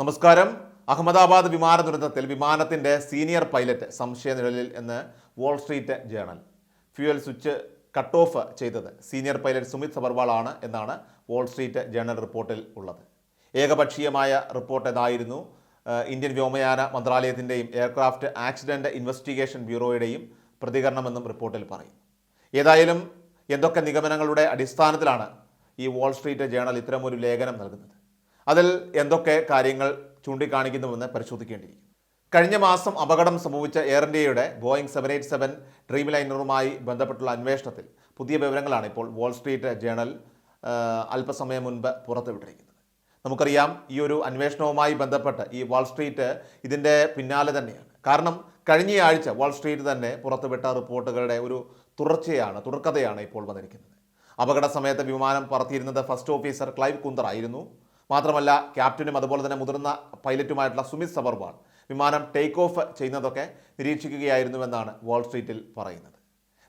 നമസ്കാരം. അഹമ്മദാബാദ് വിമാന ദുരന്തത്തിൽ വിമാനത്തിന്റെ സീനിയർ പൈലറ്റ് സംശയ നിഴലിൽ എന്ന് Wall Street Journal fuel switch cut off ചെയ്തത്. സീനിയർ പൈലറ്റ് സുമിത് ആണ് എന്നാണ് വോൾ സ്ട്രീറ്റ് ജേണൽ റിപ്പോർട്ടിൽ ഉള്ളത്. ഏകപക്ഷീയമായ റിപ്പോർട്ട് ഇതായിരുന്നു. ഇന്ത്യൻ വ്യോമയാന മന്ത്രാലയത്തിന്റെയും എയർക്രാഫ്റ്റ് ആക്സിഡന്റ് ഇൻവെസ്റ്റിഗേഷൻ ബ്യൂറോയുടെയും പ്രതികരണമെന്നും റിപ്പോർട്ടിൽ പറയും. ഏതായാലും എന്തൊക്കെ നിഗമനങ്ങളുടെ അടിസ്ഥാനത്തിലാണ് ഈ വാൾ സ്ട്രീറ്റ് ജേണൽ ഇത്തരമൊരു ലേഖനം നൽകുന്നത്? അതിൽ എന്തൊക്കെ കാര്യങ്ങൾ ചൂണ്ടിക്കാണിക്കുന്നുവെന്ന് പരിശോധിക്കേണ്ടിയിരിക്കും കഴിഞ്ഞ മാസം അപകടം സംഭവിച്ച എയർ ഇന്ത്യയുടെ Boeing seven eight seven Dream ലൈനറുമായി ബന്ധപ്പെട്ടുള്ള അന്വേഷണത്തിൽ പുതിയ വിവരങ്ങളാണ് ഇപ്പോൾ വാൾ സ്ട്രീറ്റ് ജേണൽ അല്പസമയം മുൻപ് പുറത്തുവിട്ടിരിക്കുന്നത്. നമുക്കറിയാം ഈ ഒരു അന്വേഷണവുമായി ബന്ധപ്പെട്ട് ഈ വാൾ സ്ട്രീറ്റ് ഇതിന്റെ പിന്നാലെ തന്നെയാണ്. കാരണം കഴിഞ്ഞയാഴ്ച വാൾ സ്ട്രീറ്റ് തന്നെ പുറത്തുവിട്ട റിപ്പോർട്ടുകളുടെ ഒരു തുടർച്ചയാണ് തുടർക്കഥയാണ് ഇപ്പോൾ വന്നിരിക്കുന്നത്. അപകട സമയത്ത് വിമാനം പറത്തിയിരുന്നത് ഫസ്റ്റ് ഓഫീസർ ക്ലൈവ് കുന്തർ ആയിരുന്നു. മാത്രമല്ല ക്യാപ്റ്റനും അതുപോലെ തന്നെ മുതിർന്ന പൈലറ്റുമായിട്ടുള്ള സുമിത് സബർവാൾ വിമാനം ടേക്ക് ഓഫ് ചെയ്യുന്നതൊക്കെ നിരീക്ഷിക്കുകയായിരുന്നുവെന്നാണ് വാൾ സ്ട്രീറ്റിൽ പറയുന്നത്.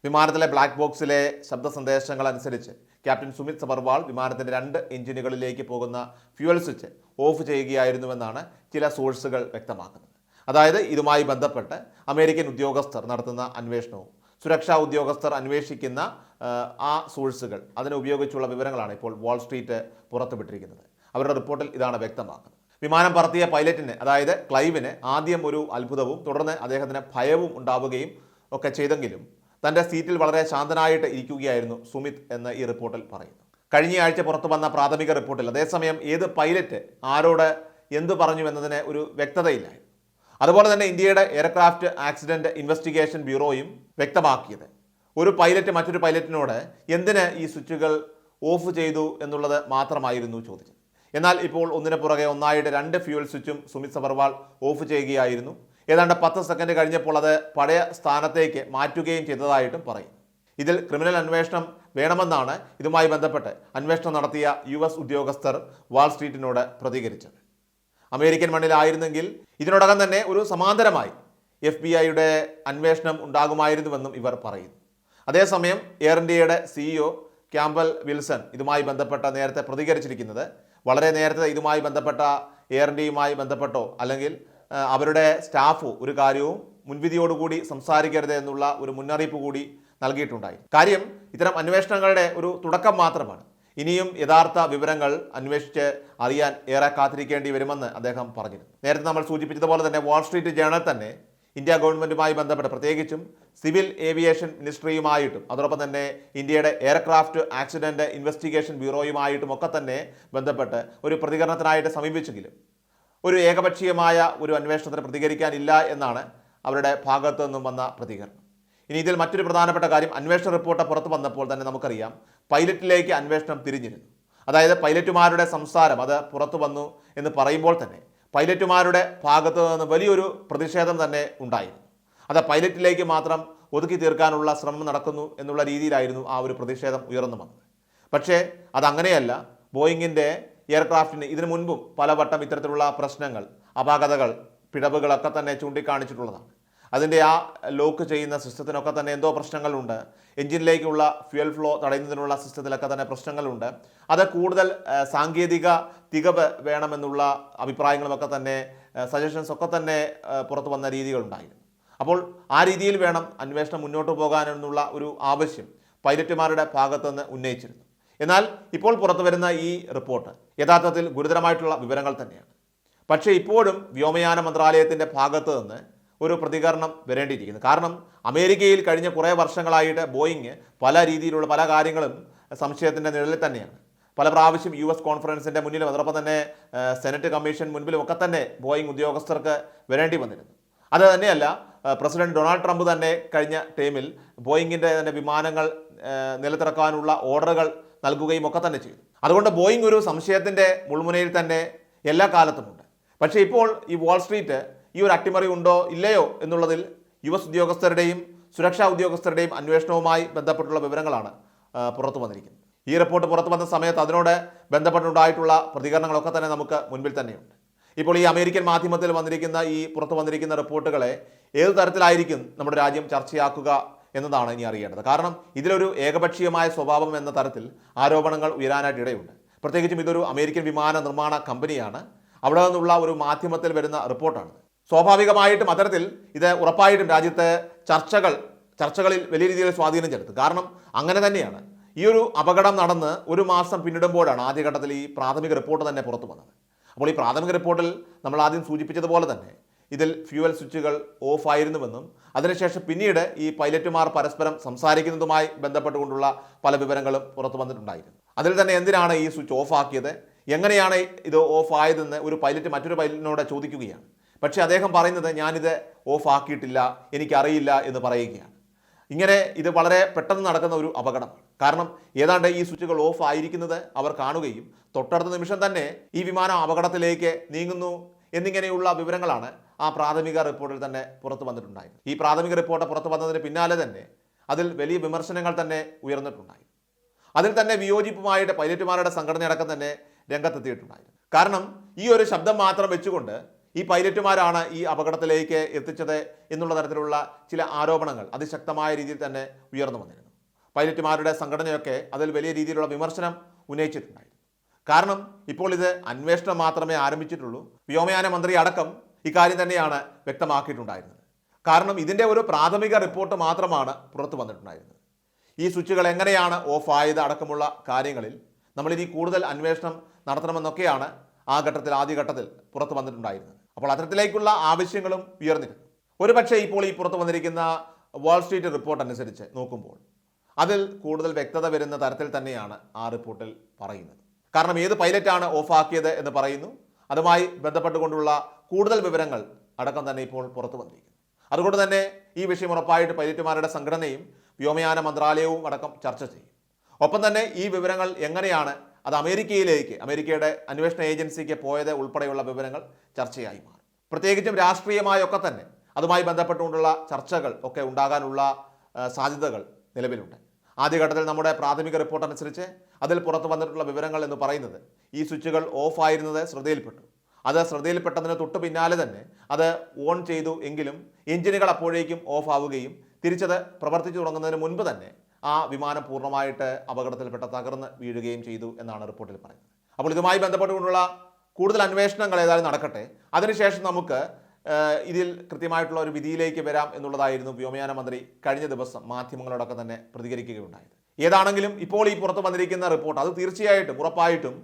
വിമാനത്തിലെ ബ്ലാക്ക് ബോക്സിലെ ശബ്ദ സന്ദേശങ്ങൾ അനുസരിച്ച് ക്യാപ്റ്റൻ സുമിത് സബർവാൾ വിമാനത്തിന്റെ രണ്ട് എഞ്ചിനുകളിലേക്ക് പോകുന്ന ഫ്യൂവൽ സ്വിച്ച് ഓഫ് ചെയ്യുകയായിരുന്നുവെന്നാണ് ചില സോഴ്സുകൾ വ്യക്തമാക്കുന്നത്. അതായത് ഇതുമായി ബന്ധപ്പെട്ട് അമേരിക്കൻ ഉദ്യോഗസ്ഥർ നടത്തുന്ന അന്വേഷണവും സുരക്ഷാ ഉദ്യോഗസ്ഥർ അന്വേഷിക്കുന്ന ആ, സോഴ്സുകൾ അതിനെ ഉപയോഗിച്ചുള്ള വിവരങ്ങളാണ് ഇപ്പോൾ വാൾ സ്ട്രീറ്റ് പുറത്തുവിട്ടിരിക്കുന്നത്. അവരുടെ റിപ്പോർട്ടിൽ ഇതാണ് വ്യക്തമാക്കുന്നത്. വിമാനം പറത്തിയ പൈലറ്റിന് അതായത് ക്ലൈവിന് ആദ്യം ഒരു അത്ഭുതവും തുടർന്ന് അദ്ദേഹത്തിന് ഭയവും ഉണ്ടാവുകയും ഒക്കെ ചെയ്തെങ്കിലും തന്റെ സീറ്റിൽ വളരെ ശാന്തനായിട്ട് ഇരിക്കുകയായിരുന്നു സുമിത് എന്ന് ഈ റിപ്പോർട്ടിൽ പറയുന്നു. കഴിഞ്ഞയാഴ്ച പുറത്തു വന്ന പ്രാഥമിക റിപ്പോർട്ടിൽ അതേസമയം ഏത് പൈലറ്റ് ആരോട് എന്ത് പറഞ്ഞു എന്നതിന് ഒരു വ്യക്തതയില്ലായിരുന്നു. അതുപോലെ തന്നെ ഇന്ത്യയുടെ എയർക്രാഫ്റ്റ് ആക്സിഡന്റ് ഇൻവെസ്റ്റിഗേഷൻ ബ്യൂറോയും വ്യക്തമാക്കിയത്. ഒരു പൈലറ്റ് മറ്റൊരു പൈലറ്റിനോട് എന്തിന് ഈ സ്വിച്ചുകൾ ഓഫ് ചെയ്തു എന്നുള്ളത് മാത്രമായിരുന്നു ചോദിച്ചത്. എന്നാൽ ഇപ്പോൾ ഒന്നിനു പുറകെ ഒന്നായിട്ട് രണ്ട് ഫ്യൂവൽ സ്വിച്ചും സുമിത് സബർവാൾ ഓഫ് ചെയ്യുകയായിരുന്നു. ഏതാണ്ട് പത്ത് സെക്കൻഡ് കഴിഞ്ഞപ്പോൾ അത് പഴയ സ്ഥാനത്തേക്ക് മാറ്റുകയും ചെയ്തതായിട്ടും പറയും. ഇതിൽ ക്രിമിനൽ അന്വേഷണം വേണമെന്നാണ് ഇതുമായി ബന്ധപ്പെട്ട് അന്വേഷണം നടത്തിയ യു എസ് ഉദ്യോഗസ്ഥർ വാൾസ്ട്രീറ്റിനോട് പ്രതികരിച്ചത്. അമേരിക്കൻ മണ്ണിലായിരുന്നെങ്കിൽ ഇതിനോടകം തന്നെ ഒരു സമാന്തരമായി എഫ് ബി ഐയുടെ അന്വേഷണം ഉണ്ടാകുമായിരുന്നുവെന്നും ഇവർ പറയുന്നു. അതേസമയം എയർ ഇന്ത്യയുടെ സിഇഒ ക്യാമ്പൽ വിൽസൺ ഇതുമായി ബന്ധപ്പെട്ട നേരത്തെ പ്രതികരിച്ചിരിക്കുന്നത് വളരെ നേരത്തെ ഇതുമായി ബന്ധപ്പെട്ട എയർ ഇന്ത്യയുമായി ബന്ധപ്പെട്ടോ അല്ലെങ്കിൽ അവരുടെ സ്റ്റാഫോ ഒരു കാര്യവും മുൻവിധിയോടുകൂടി സംസാരിക്കരുത് എന്നുള്ള ഒരു മുന്നറിയിപ്പ് കൂടി നൽകിയിട്ടുണ്ടായി. കാര്യം ഇത്തരം അന്വേഷണങ്ങളുടെ ഒരു തുടക്കം മാത്രമാണ്. ഇനിയും യഥാർത്ഥ വിവരങ്ങൾ അന്വേഷിച്ച് അറിയാൻ ഏറെ കാത്തിരിക്കേണ്ടി വരുമെന്ന് അദ്ദേഹം പറഞ്ഞിരുന്നു. നേരത്തെ നമ്മൾ സൂചിപ്പിച്ചതുപോലെ തന്നെ വാൾസ്ട്രീറ്റ് ജേണൽ തന്നെ ഇന്ത്യ ഗവൺമെന്റുമായി ബന്ധപ്പെട്ട് പ്രത്യേകിച്ചും സിവിൽ ഏവിയേഷൻ മിനിസ്ട്രിയുമായിട്ടും അതോടൊപ്പം തന്നെ ഇന്ത്യയുടെ എയർക്രാഫ്റ്റ് ആക്സിഡന്റ് ഇൻവെസ്റ്റിഗേഷൻ ബ്യൂറോയുമായിട്ടും ഒക്കെ തന്നെ ബന്ധപ്പെട്ട് ഒരു പ്രതികരണത്തിനായിട്ട് സമീപിച്ചെങ്കിലും ഒരു ഏകപക്ഷീയമായ ഒരു അന്വേഷണത്തിന് പ്രതികരിക്കാനില്ല എന്നാണ് അവരുടെ ഭാഗത്തു നിന്നും വന്ന പ്രതികരണം. ഇനി ഇതിൽ മറ്റൊരു പ്രധാനപ്പെട്ട കാര്യം അന്വേഷണ റിപ്പോർട്ട് പുറത്തു വന്നപ്പോൾ തന്നെ നമുക്കറിയാം പൈലറ്റിലേക്ക് അന്വേഷണം തിരിഞ്ഞിരുന്നു. അതായത് പൈലറ്റുമാരുടെ സംസാരം അത് പുറത്തു വന്നു എന്ന് പറയുമ്പോൾ തന്നെ പൈലറ്റുമാരുടെ ഭാഗത്തു നിന്ന് വലിയൊരു പ്രതിഷേധം തന്നെ ഉണ്ടായിരുന്നു. അത് പൈലറ്റിലേക്ക് മാത്രം ഒതുക്കി തീർക്കാനുള്ള ശ്രമം നടക്കുന്നു എന്നുള്ള രീതിയിലായിരുന്നു ആ ഒരു പ്രതിഷേധം ഉയർന്നു വന്നത്. പക്ഷേ അതങ്ങനെയല്ല ബോയിങ്ങിന്റെ എയർക്രാഫ്റ്റിന് ഇതിനു മുൻപും പലവട്ടം ഇത്തരത്തിലുള്ള പ്രശ്നങ്ങൾ അപാകതകൾ പിഴവുകളൊക്കെ തന്നെ ചൂണ്ടിക്കാണിച്ചിട്ടുള്ളതാണ്. അതിന്റെ ആ ലോക്ക് ചെയ്യുന്ന സിസ്റ്റത്തിനൊക്കെ തന്നെ എന്തോ പ്രശ്നങ്ങളുണ്ട്. എഞ്ചിനിലേക്കുള്ള ഫ്യൂൽ ഫ്ലോ തടയുന്നതിനുള്ള സിസ്റ്റത്തിലൊക്കെ തന്നെ പ്രശ്നങ്ങളുണ്ട്. അത് കൂടുതൽ സാങ്കേതിക തികവ് വേണമെന്നുള്ള അഭിപ്രായങ്ങളുമൊക്കെ തന്നെ സജഷൻസ് ഒക്കെ തന്നെ പുറത്തു വന്ന രീതികളുണ്ടായിരുന്നു. അപ്പോൾ ആ രീതിയിൽ വേണം അന്വേഷണം മുന്നോട്ട് പോകാനെന്നുള്ള ഒരു ആവശ്യം പൈലറ്റുമാരുടെ ഭാഗത്തുനിന്ന് ഉന്നയിച്ചിരുന്നു. എന്നാൽ ഇപ്പോൾ പുറത്തു വരുന്ന ഈ റിപ്പോർട്ട് യഥാർത്ഥത്തിൽ ഗുരുതരമായിട്ടുള്ള വിവരങ്ങൾ തന്നെയാണ്. പക്ഷേ ഇപ്പോഴും വ്യോമയാന മന്ത്രാലയത്തിന്റെ ഭാഗത്ത് നിന്ന് ഒരു പ്രതികരണം വരേണ്ടിയിരിക്കുന്നു. കാരണം അമേരിക്കയിൽ കഴിഞ്ഞ കുറേ വർഷങ്ങളായിട്ട് ബോയിങ് പല രീതിയിലുള്ള പല കാര്യങ്ങളും സംശയത്തിന്റെ നിഴലിൽ തന്നെയാണ്. പല പ്രാവശ്യം യു എസ് കോൺഫറൻസിന്റെ മുന്നിലും അതോടൊപ്പം തന്നെ സെനറ്റ് കമ്മീഷൻ മുൻപിലും ഒക്കെ തന്നെ ബോയിങ് ഉദ്യോഗസ്ഥർക്ക് വരേണ്ടി വന്നിരുന്നു. അത് തന്നെയല്ല പ്രസിഡന്റ് ഡൊണാൾഡ് ട്രംപ് തന്നെ കഴിഞ്ഞ ടൈമിൽ ബോയിങ്ങിന്റെ തന്നെ വിമാനങ്ങൾ നിലത്തിറക്കാനുള്ള ഓർഡറുകൾ നൽകുകയും ഒക്കെ തന്നെ ചെയ്തു. അതുകൊണ്ട് ബോയിങ് ഒരു സംശയത്തിന്റെ മുൾമുനയിൽ തന്നെ എല്ലാ കാലത്തുമുണ്ട്. പക്ഷേ ഇപ്പോൾ ഈ വാൾ സ്ട്രീറ്റ് ഈ ഒരു അട്ടിമറി ഉണ്ടോ ഇല്ലയോ എന്നുള്ളതിൽ യു എസ് ഉദ്യോഗസ്ഥരുടെയും സുരക്ഷാ ഉദ്യോഗസ്ഥരുടെയും അന്വേഷണവുമായി ബന്ധപ്പെട്ടുള്ള വിവരങ്ങളാണ് പുറത്തു വന്നിരിക്കുന്നത്. ഈ റിപ്പോർട്ട് പുറത്തു വന്ന സമയത്ത് അതിനോട് ബന്ധപ്പെട്ടുണ്ടായിട്ടുള്ള പ്രതികരണങ്ങളൊക്കെ തന്നെ നമുക്ക് മുൻപിൽ തന്നെയുണ്ട്. ഇപ്പോൾ ഈ അമേരിക്കൻ മാധ്യമത്തിൽ വന്നിരിക്കുന്ന ഈ പുറത്തു വന്നിരിക്കുന്ന റിപ്പോർട്ടുകളെ ഏത് തരത്തിലായിരിക്കും നമ്മുടെ രാജ്യം ചർച്ചയാക്കുക എന്നതാണ് ഇനി അറിയേണ്ടത്. കാരണം ഇതിലൊരു ഏകപക്ഷീയമായ സ്വഭാവം എന്ന തരത്തിൽ ആരോപണങ്ങൾ ഉയരാനായിട്ട് ഇടയുണ്ട്. പ്രത്യേകിച്ചും ഇതൊരു അമേരിക്കൻ വിമാന നിർമ്മാണ കമ്പനിയാണ്. അവിടെ നിന്നുള്ള ഒരു മാധ്യമത്തിൽ വരുന്ന റിപ്പോർട്ടാണ് സ്വാഭാവികമായിട്ടും അത്തരത്തിൽ ഇത് ഉറപ്പായിട്ടും രാജ്യത്ത് ചർച്ചകൾ ചർച്ചകളിൽ വലിയ രീതിയിൽ സ്വാധീനം ചെലുത്തും. കാരണം അങ്ങനെ തന്നെയാണ്. ഈ ഒരു അപകടം നടന്ന് ഒരു മാസം പിന്നിടുമ്പോഴാണ് ആദ്യഘട്ടത്തിൽ ഈ പ്രാഥമിക റിപ്പോർട്ട് തന്നെ പുറത്തു വന്നത്. അപ്പോൾ ഈ പ്രാഥമിക റിപ്പോർട്ടിൽ നമ്മൾ ആദ്യം സൂചിപ്പിച്ചതുപോലെ തന്നെ ഇതിൽ ഫ്യൂവൽ സ്വിച്ചുകൾ ഓഫ് ആയിരുന്നുവെന്നും അതിനുശേഷം പിന്നീട് ഈ പൈലറ്റുമാർ പരസ്പരം സംസാരിക്കുന്നതുമായി ബന്ധപ്പെട്ടുകൊണ്ടുള്ള പല വിവരങ്ങളും പുറത്തു വന്നിട്ടുണ്ടായിരുന്നു. അതിൽ തന്നെ എന്തിനാണ് ഈ സ്വിച്ച് ഓഫ് ആക്കിയത്? എങ്ങനെയാണ് ഇത് ഓഫ് ആയതെന്ന് ഒരു പൈലറ്റ് മറ്റൊരു പൈലറ്റിനോട് ചോദിക്കുകയാണ്. പക്ഷേ അദ്ദേഹം പറയുന്നത് ഞാനിത് ഓഫ് ആക്കിയിട്ടില്ല എനിക്കറിയില്ല എന്ന് പറയുകയാണ്. ഇങ്ങനെ ഇത് വളരെ പെട്ടെന്ന് നടക്കുന്ന ഒരു അപകടമാണ്. കാരണം ഏതാണ്ട് ഈ സ്വിച്ചുകൾ ഓഫ് ആയിരിക്കുന്നത് അവർ കാണുകയും തൊട്ടടുത്ത നിമിഷം തന്നെ ഈ വിമാനം അപകടത്തിലേക്ക് നീങ്ങുന്നു എന്നിങ്ങനെയുള്ള വിവരങ്ങളാണ് ആ പ്രാഥമിക റിപ്പോർട്ടിൽ തന്നെ പുറത്തു വന്നിട്ടുണ്ടായത്. ഈ പ്രാഥമിക റിപ്പോർട്ട് പുറത്തു വന്നതിന് പിന്നാലെ തന്നെ അതിൽ വലിയ വിമർശനങ്ങൾ തന്നെ ഉയർന്നിട്ടുണ്ടായി. അതിൽ തന്നെ വിയോജിപ്പുമായിട്ട് പൈലറ്റുമാരുടെ സംഘടനയടക്കം തന്നെ രംഗത്തെത്തിയിട്ടുണ്ടായിരുന്നു. കാരണം ഈ ഒരു ശബ്ദം മാത്രം വെച്ചുകൊണ്ട് ഈ പൈലറ്റുമാരാണ് ഈ അപകടത്തിലേക്ക് എത്തിച്ചത് എന്നുള്ള തരത്തിലുള്ള ചില ആരോപണങ്ങൾ അതിശക്തമായ രീതിയിൽ തന്നെ ഉയർന്നു വന്നിരുന്നു. പൈലറ്റുമാരുടെ സംഘടനയൊക്കെ അതിൽ വലിയ രീതിയിലുള്ള വിമർശനം ഉന്നയിച്ചിട്ടുണ്ടായിരുന്നു. കാരണം ഇപ്പോൾ ഇത് അന്വേഷണം മാത്രമേ ആരംഭിച്ചിട്ടുള്ളൂ. വ്യോമയാന മന്ത്രി അടക്കം ഇക്കാര്യം തന്നെയാണ് വ്യക്തമാക്കിയിട്ടുണ്ടായിരുന്നത്. കാരണം ഇതിന്റെ ഒരു പ്രാഥമിക റിപ്പോർട്ട് മാത്രമാണ് പുറത്തു വന്നിട്ടുണ്ടായിരുന്നത്. ഈ സ്വിച്ചുകൾ എങ്ങനെയാണ് ഓഫ് ആയത് അടക്കമുള്ള കാര്യങ്ങളിൽ നമ്മളിനി കൂടുതൽ അന്വേഷണം നടത്തണമെന്നൊക്കെയാണ് ആ ഘട്ടത്തിൽ ആദ്യ ഘട്ടത്തിൽ പുറത്തു വന്നിട്ടുണ്ടായിരുന്നത് അപ്പോൾ അത്തരത്തിലേക്കുള്ള ആവശ്യങ്ങളും ഉയർന്നിരുന്നു. ഒരുപക്ഷെ ഇപ്പോൾ ഈ പുറത്തു വന്നിരിക്കുന്ന വാൾ സ്ട്രീറ്റ് റിപ്പോർട്ട് അനുസരിച്ച് നോക്കുമ്പോൾ അതിൽ കൂടുതൽ വ്യക്തത വരുന്ന തരത്തിൽ തന്നെയാണ് ആ റിപ്പോർട്ടിൽ പറയുന്നത്. കാരണം ഏത് പൈലറ്റാണ് ഓഫാക്കിയത് എന്ന് പറയുന്നു. അതുമായി ബന്ധപ്പെട്ടുകൊണ്ടുള്ള കൂടുതൽ വിവരങ്ങൾ അടക്കം തന്നെ ഇപ്പോൾ പുറത്തു വന്നിരിക്കുന്നു. അതുകൊണ്ട് തന്നെ ഈ വിഷയം ഉറപ്പായിട്ട് പൈലറ്റുമാരുടെ സംഘടനയും വ്യോമയാന മന്ത്രാലയവും അടക്കം ചർച്ച ചെയ്യും. ഒപ്പം തന്നെ ഈ വിവരങ്ങൾ എങ്ങനെയാണ് അത് അമേരിക്കയിലേക്ക് അമേരിക്കയുടെ അന്വേഷണ ഏജൻസിക്ക് പോയത് ഉൾപ്പെടെയുള്ള വിവരങ്ങൾ ചർച്ചയായി മാറി. പ്രത്യേകിച്ചും രാഷ്ട്രീയമായൊക്കെ തന്നെ അതുമായി ബന്ധപ്പെട്ടുകൊണ്ടുള്ള ചർച്ചകൾ ഒക്കെ ഉണ്ടാകാനുള്ള സാധ്യതകൾ നിലവിലുണ്ട്. ആദ്യഘട്ടത്തിൽ നമ്മുടെ പ്രാഥമിക റിപ്പോർട്ട് അനുസരിച്ച് അതിൽ പുറത്തു വന്നിട്ടുള്ള വിവരങ്ങൾ എന്ന് പറയുന്നത് ഈ സ്വിച്ചുകൾ ഓഫ് ആയിരുന്നത് ശ്രദ്ധയിൽപ്പെട്ടു. അത് ശ്രദ്ധയിൽപ്പെട്ടതിന് തൊട്ട് പിന്നാലെ തന്നെ അത് ഓൺ ചെയ്തു എങ്കിലും എഞ്ചിനുകൾ അപ്പോഴേക്കും ഓഫ് ആവുകയും തിരിച്ചത് പ്രവർത്തിച്ചു തുടങ്ങുന്നതിന് മുൻപ് തന്നെ ആ വിമാനം പൂർണമായിട്ട് അപകടത്തിൽപ്പെട്ട തകർന്ന് വീഴുകയും ചെയ്തു എന്നാണ് റിപ്പോർട്ടിൽ പറയുന്നത്. അപ്പോൾ ഇതുമായി ബന്ധപ്പെട്ടുകൊണ്ടുള്ള കൂടുതൽ അന്വേഷണങ്ങൾ ഏതായാലും നടക്കട്ടെ. അതിനുശേഷം നമുക്ക് ഇതിൽ കൃത്യമായിട്ടുള്ള ഒരു വിധിയിലേക്ക് വരാം എന്നുള്ളതായിരുന്നു വ്യോമയാന മന്ത്രി കഴിഞ്ഞ ദിവസം മാധ്യമങ്ങളോടൊക്കെ തന്നെ പ്രതികരിക്കുകയുണ്ടായത്. ഏതാണെങ്കിലും ഇപ്പോൾ ഈ പുറത്ത് വന്നിരിക്കുന്ന റിപ്പോർട്ട് അത് തീർച്ചയായിട്ടും ഉറപ്പായിട്ടും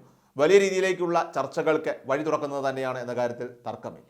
വലിയ രീതിയിലേക്കുള്ള ചർച്ചകൾക്ക് വഴി തുറക്കുന്നത് തന്നെയാണ് എന്ന കാര്യത്തിൽ തർക്കമില്ല.